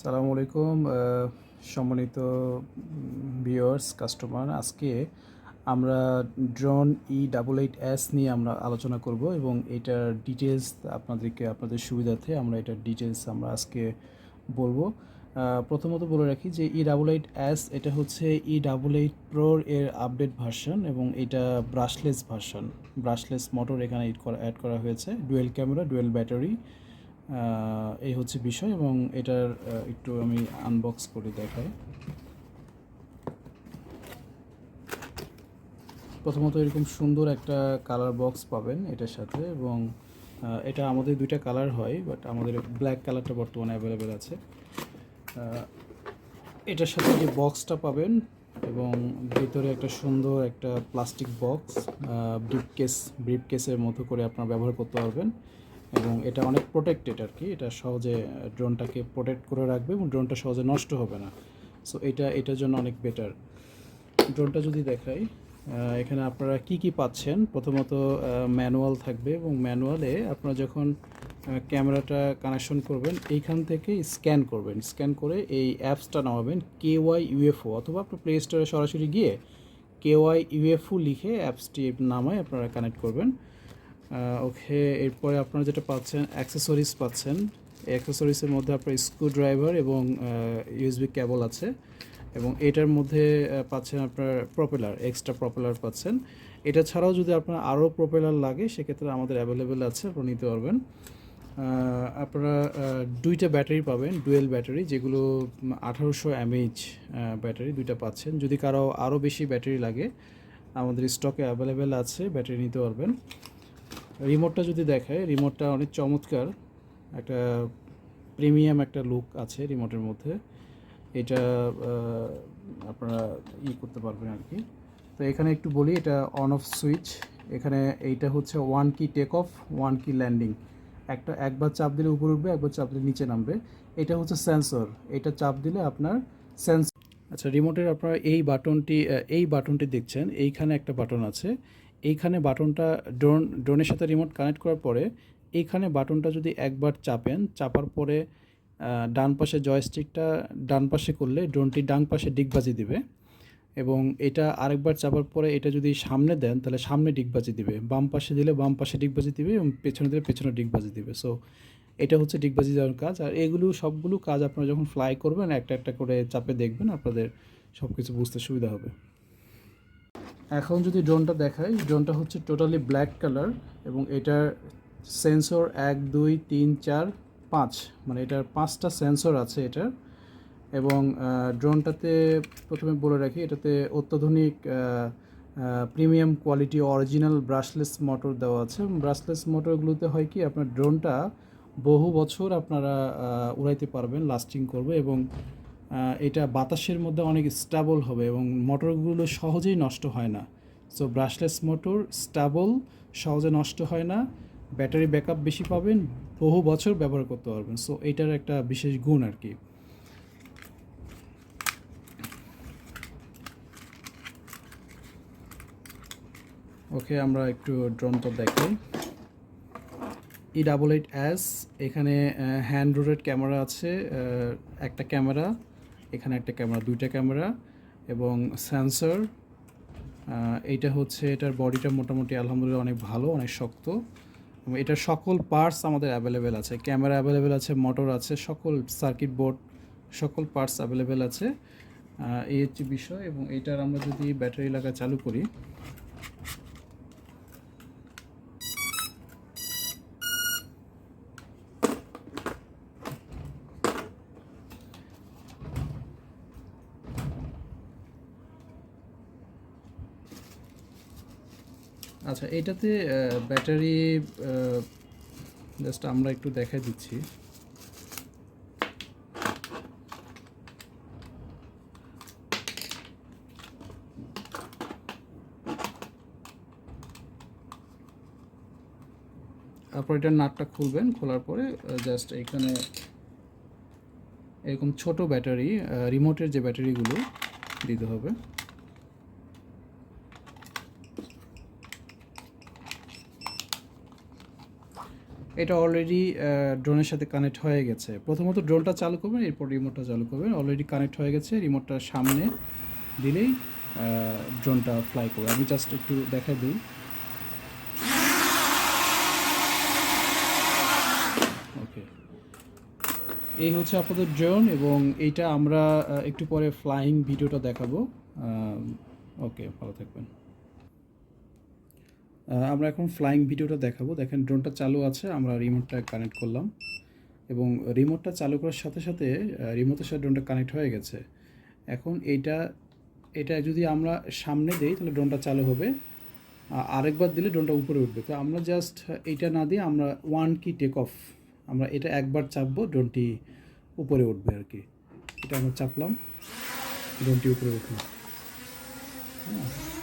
সালামু আলাইকুম সম্মানিত ভিউয়ার্স কাস্টমার আজকে আমরা drone E double eight S নিয়ে আমরা আলোচনা করব এবং এটার ডিটেলস আপনাদেরকে, আপনাদের সুবিধার্থে আমরা এটার ডিটেলস আমরা আজকে বলব। প্রথমত বলে রাখি যে ই ডাবল এইট এস এটা হচ্ছে ই ডাবল এইট প্রোর এর আপডেট ভার্সন এবং এটা ব্রাশলেস ভার্সন ব্রাশলেস মোটর এখানে এড করা অ্যাড করা হয়েছে। ডুয়েল ক্যামেরা ডুয়েল ব্যাটারি এই হচ্ছে বিষয় এবং এটার একটু আমি আনবক্স করে দেখাই। প্রথমত এরকম সুন্দর একটা কালার বক্স পাবেন এটার সাথে এবং এটা আমাদের দুইটা কালার হয় বাট আমাদের ব্ল্যাক কালারটা বর্তমানে অ্যাভেলেবেল আছে। এটার সাথে যে বক্সটা পাবেন এবং ভিতরে একটা সুন্দর একটা plastic box brief case brief কেসের মতো করে আপনারা ব্যবহার করতে পারবেন। এবং এটা অনেক প্রোটেক্টেড আর কি এটা সহজে ড্রোনটাকে প্রোটেক্ট করে রাখবে এবং ড্রোনটা সহজে নষ্ট হবে না। সো এটা, এটার জন্য অনেক বেটার ড্রোনটা যদি দেখাই এখানে আপনারা কি কি পাচ্ছেন? প্রথমত ম্যানুয়াল থাকবে এবং ম্যানুয়ালে আপনারা যখন ক্যামেরাটা কানেকশন করবেন, এইখান থেকে স্ক্যান করবেন। স্ক্যান করে এই অ্যাপসটা নামাবেন, কে ওয়াই ইউএফও অথবা আপনার প্লে স্টোরে সরাসরি গিয়ে কে ওয়াই ইউএফও লিখে অ্যাপসটি নামায় আপনারা কানেক্ট করবেন। ওকে এরপরে আপনারা যেটা পাচ্ছেন অ্যাক্সেসরিজ পাচ্ছেন। এই অ্যাক্সেসরিজের মধ্যে আপনার স্ক্রু ড্রাইভার এবং ইউএসবি কেবল আছে। এবং এটার মধ্যে পাচ্ছেন আপনার প্রপেলার এক্সট্রা প্রপেলার পাচ্ছেন। এটা ছাড়াও যদি আপনার আরও প্রপেলার লাগে, সেক্ষেত্রে আমাদের অ্যাভেলেবেল আছে, আপনারা নিতে পারবেন। আপনারা দুইটা ব্যাটারি পাবেন ডুয়েল ব্যাটারি যেগুলো আঠারোশো এমএইচ ব্যাটারি দুইটা পাচ্ছেন। যদি কারও আরও বেশি ব্যাটারি লাগে, আমাদের স্টকে অ্যাভেলেবেল আছে ব্যাটারি নিতে পারবেন। রিমোটটা যদি দেখায়, রিমোটটা অনেক চমৎকার। একটা প্রিমিয়াম একটা লুক আছে রিমোটের মধ্যে। এটা আপনারা ই করতে পারবেন আর কি। তো এখানে একটু বলি, এটা অন অফ সুইচ এখানে এইটা হচ্ছে one key take off one key landing একটা, একবার চাপ দিলে উপরে উঠবে, একবার চাপ দিলে নিচে নামবে। এটা হচ্ছে সেন্সর এটা চাপ দিলে আপনার সেন্স আচ্ছা রিমোটের আপনারা এই বাটনটি এই বাটনটি দেখছেন, এইখানে একটা বাটন আছে। এইখানে বাটনটা ড্রোন, ড্রোনের সাথে রিমোট কানেক্ট করার পরে এইখানে বাটনটা যদি একবার চাপেন, চাপার পরে ডান পাশে জয়স্টিকটা ডান পাশে করলে ড্রোনটি ডান পাশে ডিগবাজি দিবে এবং এটা আরেকবার চাপার পরে এটা যদি সামনে দেন, তাহলে সামনে ডিগবাজি দিবে। বাম পাশে দিলে বাম পাশে ডিগবাজি দিবে এবং পেছনে দিলে পেছনে ডিগবাজি দিবে। সো এটা হচ্ছে ডিগবাজি দেওয়ার কাজ। আর এগুলো সবগুলো কাজ আপনারা যখন ফ্লাই করবেন, একটা একটা করে চাপে দেখবেন, আপনাদের সব কিছু বুঝতে সুবিধা হবে। এখন যদি ড্রোনটা দেখাই ড্রোনটা হচ্ছে টোটালি ব্ল্যাক কালার এবং এটার সেন্সর এক, দুই, তিন, চার, পাঁচ মানে এটার পাঁচটা সেন্সর আছে এটার এবং ড্রোনটাতে প্রথমে বলে রাখি, এটাতে অত্যাধুনিক premium quality original brushless motor দেওয়া আছে। ব্রাশলেস মোটরগুলোতে হয় কি, আপনার ড্রোনটা বহু বছর আপনারা উড়াইতে পারবেন লাস্টিং করবে এবং এটা বাতাসের মধ্যে অনেক স্টেবল হবে এবং মোটরগুলো সহজেই নষ্ট হয় না। সো ব্রাশলেস মোটর স্টেবল সহজে নষ্ট হয় না। ব্যাটারি ব্যাকআপ বেশি পাবেন, বহু বছর ব্যবহার করতে পারবেন। সো এটার একটা বিশেষ গুণ আর কি। ওকে আমরা একটু ড্রোনটা দেখাই ই ডাবল এইট এস এখানে হ্যান্ড রোটেড ক্যামেরা আছে একটা ক্যামেরা এখানে একটা ক্যামেরা, দুইটা ক্যামেরা এবং সেন্সর এইটা হচ্ছে এটার বডিটা মোটামুটি আলহামদুলিল্লাহ অনেক ভালো, অনেক শক্ত এটার সকল পার্টস আমাদের অ্যাভেলেবেল আছে। ক্যামেরা অ্যাভেলেবেল আছে মোটর আছে, সকল সার্কিট বোর্ড সকল পার্টস অ্যাভেলেবেল আছে। এই হচ্ছে বিষয় এবং এটার আমরা যদি ব্যাটারি লাগা চালু করি আচ্ছা এটাতে ব্যাটারি জাস্ট আমরা একটু দেখাই দিচ্ছি। তারপর এটার নাটটা খুলবেন, খোলার পরে জাস্ট এখানে এরকম ছোট ব্যাটারি রিমোটের যে ব্যাটারিগুলো দিতে হবে। এটা অলরেডি ড্রোনের সাথে কানেক্ট হয়ে গেছে। প্রথমত ড্রোনটা চালু করবেন, এরপর রিমোটটা চালু করবেন। অলরেডি কানেক্ট হয়ে গেছে রিমোটটা সামনে দিলেই ড্রোনটা ফ্লাই করবে। আমি জাস্ট একটু দেখাই দিই। ওকে এই হচ্ছে আপনাদের ড্রোন এবং এইটা আমরা একটু পরে ফ্লাইং ভিডিওটা দেখাবো। ওকে ভালো থাকবেন। আমরা এখন ফ্লাইং ভিডিওটা দেখাবো। দেখেন ড্রোনটা চালু আছে, আমরা রিমোটটা কানেক্ট করলাম। এবং রিমোটটা চালু করার সাথে সাথে রিমোটের সাথে ড্রোনটা কানেক্ট হয়ে গেছে। এখন এইটা, এটা যদি আমরা সামনে দেই, তাহলে ড্রোনটা চালু হবে। আরেকবার দিলে ড্রোনটা উপরে উঠবে। তো আমরা জাস্ট এইটা না দিয়ে আমরা ওয়ান কি টেক অফ আমরা এটা একবার চাপবো ড্রোনটি উপরে উঠবে আর কি। এটা আমরা চাপলাম ড্রোনটি উপরে উঠল। হ্যাঁ।